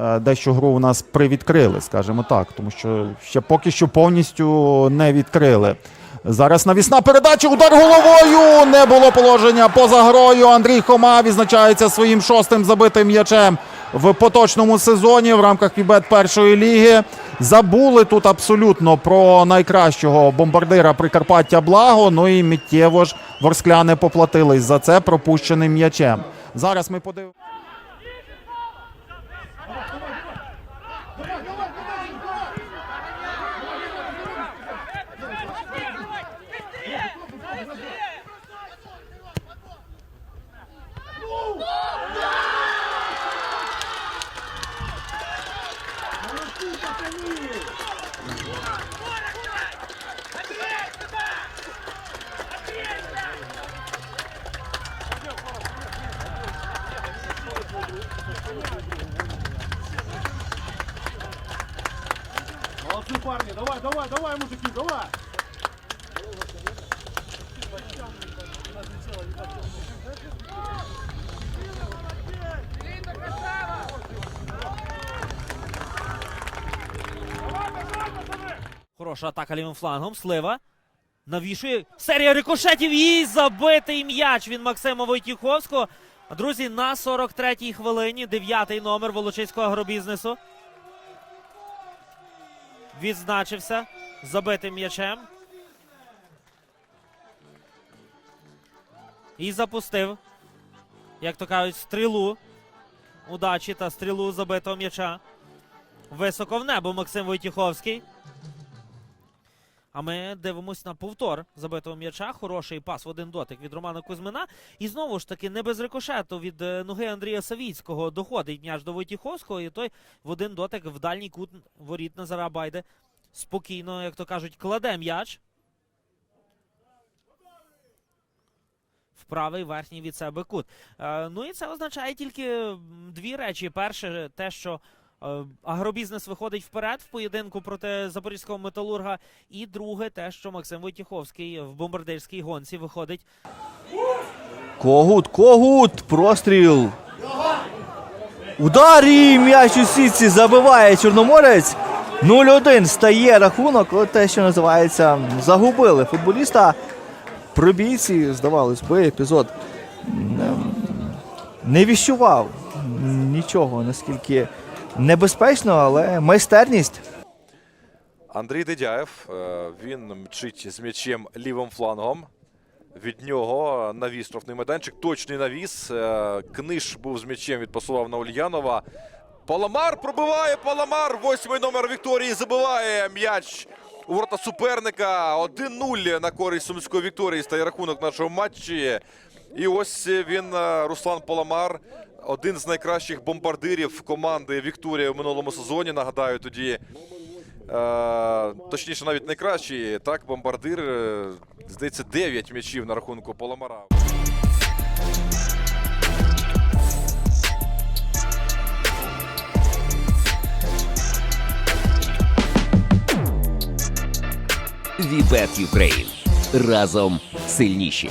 Е, дещо гру у нас привідкрили, скажімо так, тому що ще поки що повністю не відкрили. Зараз навісна передача, удар головою. Не було положення поза грою. Андрій Хома відзначається своїм шостим забитим м'ячем в поточному сезоні в рамках Пібет першої ліги. Забули тут абсолютно про найкращого бомбардира Прикарпаття Благо. Ну і миттєво ж ворскляни поплатились за це пропущеним м'ячем. Зараз ми подивимося. Молодцы, парни, давай, давай, давай, мужики, давай! Хороша атака лівим флангом. Слива. Навішує серія рикошетів і забитий м'яч від Максима Войтюховського. Друзі, на 43-й хвилині дев'ятий номер Волочиського агробізнесу. Відзначився забитим м'ячем. І запустив, як то кажуть, стрілу удачі та стрілу забитого м'яча. Високо в небо Максим Войтюховський. А ми дивимось на повтор забитого м'яча. Хороший пас в один дотик від Романа Кузьмина. І знову ж таки, не без рикошету від е, ноги Андрія Савіцького доходить м'яч до Войтіховського, і той в один дотик в дальній кут воріт Назара Байде спокійно, як то кажуть, кладе м'яч. В правий верхній від себе кут. Е, ну і це означає тільки дві речі. Перше, те, що агробізнес виходить вперед в поєдинку проти запорізького металурга. І друге, те, що Максим Войтіховський в бомбардирській гонці виходить Когут, когут, простріл. Удар і м'яч у сітці забиває Чорноморець. 0-1 стає рахунок. От те, що називається, загубили футболіста. Пробійці, здавалось би, епізод м, не віщував нічого, наскільки небезпечно, але майстерність. Андрій Дедяєв. е, Він мчить з м'ячем лівим флангом. Від нього навіс штрафний майданчик. Точний навіс. Е, Книж був з м'ячем, відпасував на Ульянова. Паламар пробиває. Паламар. Восьмий номер Вікторії забиває м'яч у ворота суперника. 1-0 на користь Сумської Вікторії стає рахунок нашого матчі. І ось він, е, Руслан Паламар, один з найкращих бомбардирів команди Вікторія в минулому сезоні. Нагадаю, тоді Е, точніше, навіть найкращий. Так, бомбардир. е, Здається, 9 м'ячів на рахунку Поламара. Вібет Юкрейн. Разом сильніші.